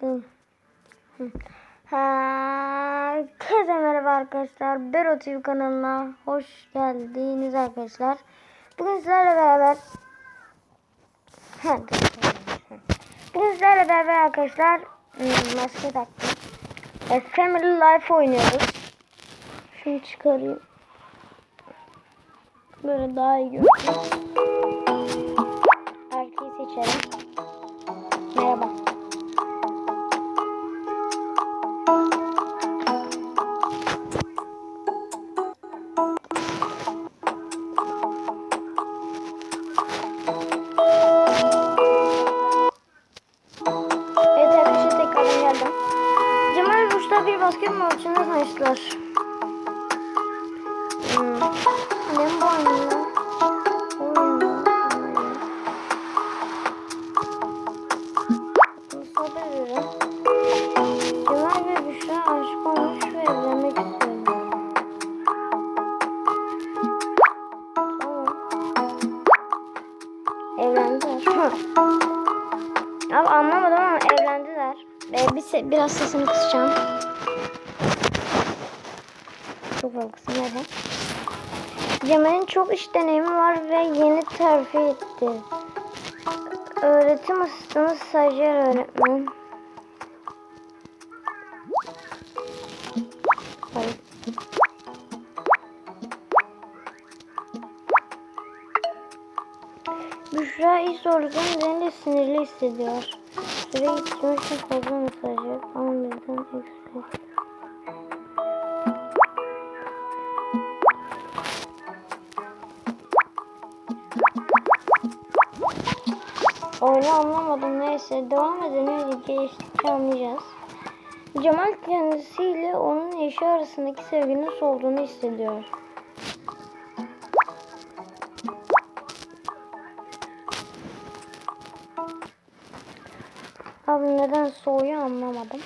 Hı. Herkese merhaba arkadaşlar. Bero TV kanalına hoş geldiniz arkadaşlar. Bugün sizlerle beraber Bugün sizlerle beraber arkadaşlar hmm, maske taktım. E, Family Life oynuyoruz. Şunu çıkarayım. Böyle daha iyi görünüyor. Erkeği seçelim. Hı. Abi anlamadım ama evlendiler. Ee, bir se- biraz sesini kısacağım. Çok fazla kısım nerede? Cemal'in çok iş deneyimi var ve yeni terfi etti. Öğretim asistanı stajyer öğretmen. İş zorluklarının nedeniyle sinirli hissediyor. Süre geçirmek için fazla mesaj yok ama bizden eksik. Oyunu anlamadım neyse devam edelim geliştikçe anlayacağız. Cemal kendisiyle onun eşi arasındaki sevginin solduğunu hissediyor. Neden soğuyor anlamadım.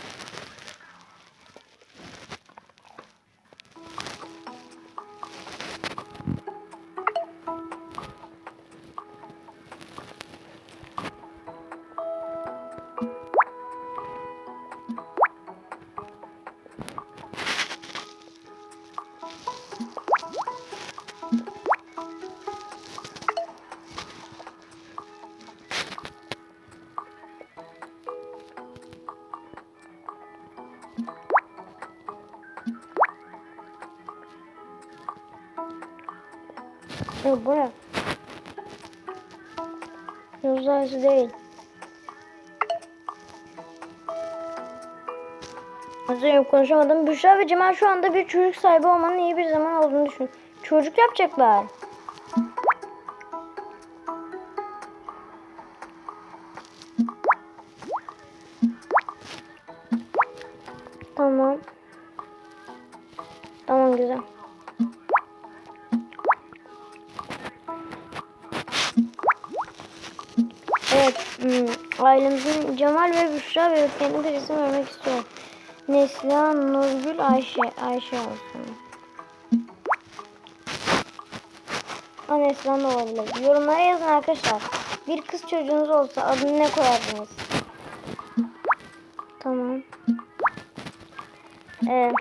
Bu ne? Uzaylısı değil. Hazırım konuşamadım. Büşra ve Cemal şu anda bir çocuk sahibi olmanın iyi bir zaman olduğunu düşün. Çocuk yapacaklar. Tamam Evet, hmm, ailemizin Cemal ve Büşra bebeklerine bir isim vermek istiyor. Neslihan, Nurgül, Ayşe. Ayşe olsun. Da olabilir. Yorumlara yazın arkadaşlar. Bir kız çocuğunuz olsa adını ne koyardınız? Tamam. Ee,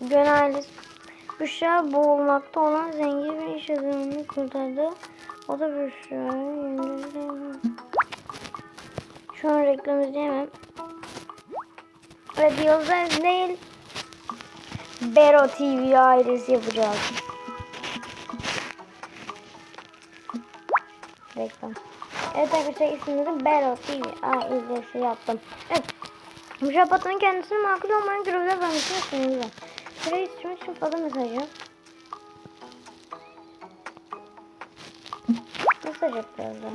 Gön ailesi Büşra boğulmakta olan zengin bir iş adamını kurtardı. O da Büşra'yı yenildi. Şu an reklam izleyemem. Evet Yıldız değil. Bero TV ailesi yapacağız. Reklam. Evet arkadaşlar ismini Bero TV ailesi yaptım. Evet. Müşabatının kendisini makul olmayan görevler vermesini istiyorum. Süreyi için fazla mesaj yap. Mesaj yap birazdan.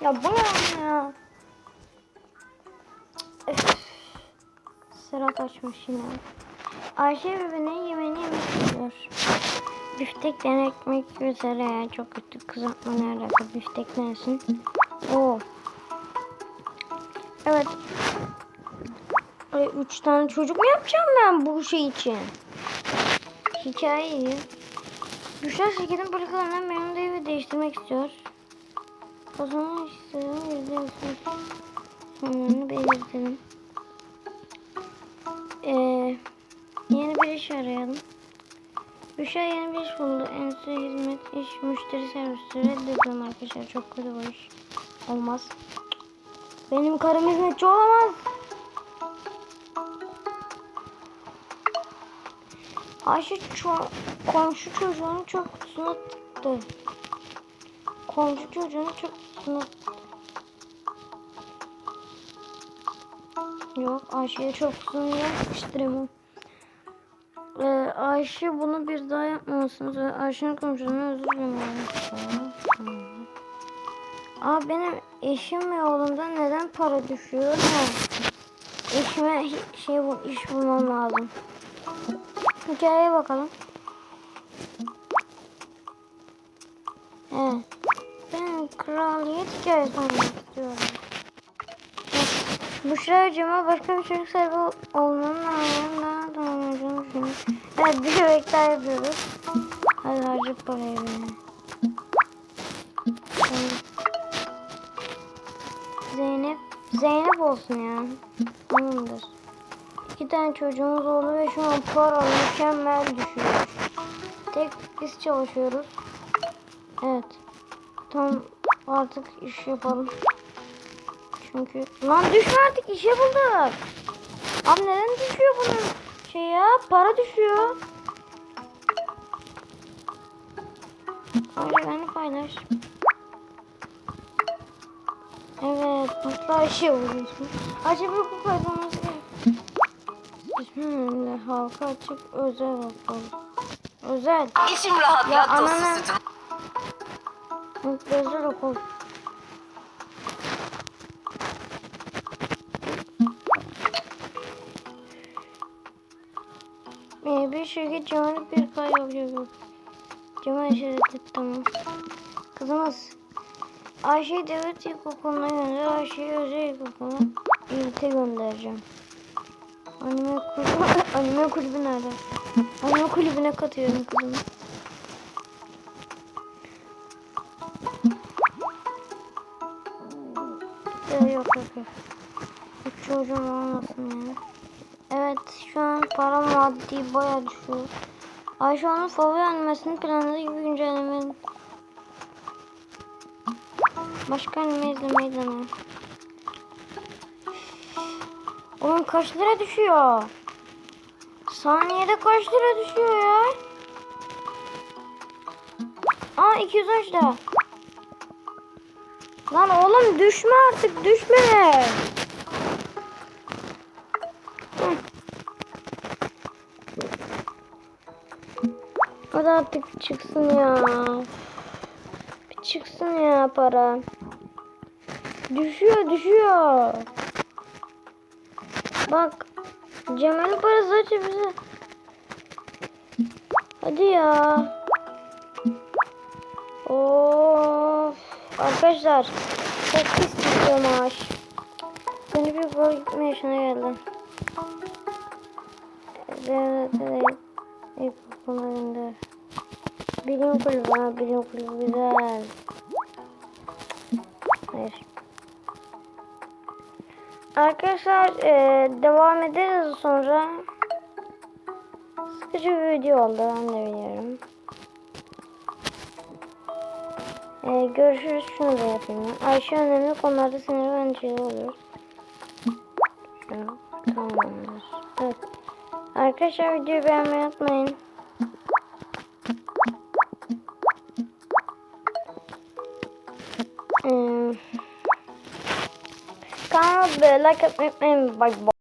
Ya bu ne ya? Öf. Serap açmış yine. Ayşe ve beni yemeğini yemek istiyor. Biftek den ekmek üzere ya. Çok kötü kızartma ne alaka biftek nesin? Oo. Evet. Ay, üç tane çocuk mu yapacağım ben bu şey için? Hikayeyi. Büşra şirketin politikalarından memnun ve değiştirmek istiyor. O zaman işte yüzde Onları belirtelim. Ee, yeni bir iş arayalım. Büşra yeni bir iş buldu. Endüstri hizmet iş müşteri servisi reddediyorum arkadaşlar. Çok kötü bu iş. Olmaz. Benim karım hizmetçi olamaz. Ayşe ço- komşu çocuğunu çok kutusuna tıktı. Komşu çocuğunu çok Yok Ayşe'ye çok kutusunu sıkıştıramam. Ee, Ayşe bunu bir daha yapmamasınız. Ayşe'nin komşusundan özür dilerim. Aa benim eşim ve oğlumdan neden para düşüyor? Ha. Eşime şey bul, iş bulmam lazım. Hikayeye bakalım. Evet. Kraliyet hikayesi oynamak istiyorum. Büşra Cem'e başka bir çocuk sahibi olmanın da olmayacağını düşünüyorum. Evet bir bebek daha yapıyoruz. Hadi harcayıp parayı beni. Zeynep, Zeynep olsun ya. Tamamdır. İki tane çocuğumuz oldu ve şu an para mükemmel düşüyor. Tek biz çalışıyoruz. Evet. Tam artık iş yapalım. Çünkü lan düşme artık işe bulduk. Abi neden düşüyor bunun şey ya para düşüyor. Öyle beni paylaş. Evet mutlu işe buluyorsun. Acaba bu kazanması gerek. Bismillah halka açık özel bakalım. Özel. İçim rahat Ya ya, tozsuz anana- sütüm. Özel okul. Ee, bir şirket Cemal'e bir kay yapıyor. Cemal işareti tamam. Kızımız. Ayşe'yi devlet ilkokuluna gönder. Ayşe'yi özel ilkokuluna ilte göndereceğim. Anime kulübü, anime kulübü nerede? Anime kulübüne katıyorum kızımı. Yok. Hiç çocuğum olmasın yani. Evet şu an para maddi bayağı düşüyor. Ayşe onun favori animesini planladığı gibi güncelleme. Başka anime izlemeyi dene. Oğlum kaç lira düşüyor? Saniyede kaç lira düşüyor ya? Aa 213 lira. Lan oğlum düşme artık düşme. Hadi artık çıksın ya. Bir çıksın ya para. Düşüyor düşüyor. Bak Cemal'in parası açı bize. Hadi ya. Of. Arkadaşlar çok pis tutuyor maaş. Beni bir gol gitme yaşına geldi. Evet evet. İlkokuluna gönder. Bilim kulübü ha bilim kulübü güzel. Hayır. Arkadaşlar e, devam ederiz sonra. Sıkıcı bir video oldu ben de biliyorum. Görüşürüz şunu da yapayım. Ayşe önemli konularda ve endişeli olur. Tamamdır. Evet. Arkadaşlar videoyu beğenmeyi unutmayın. Ee, Kanalıma like atmayı unutmayın. Bye bye.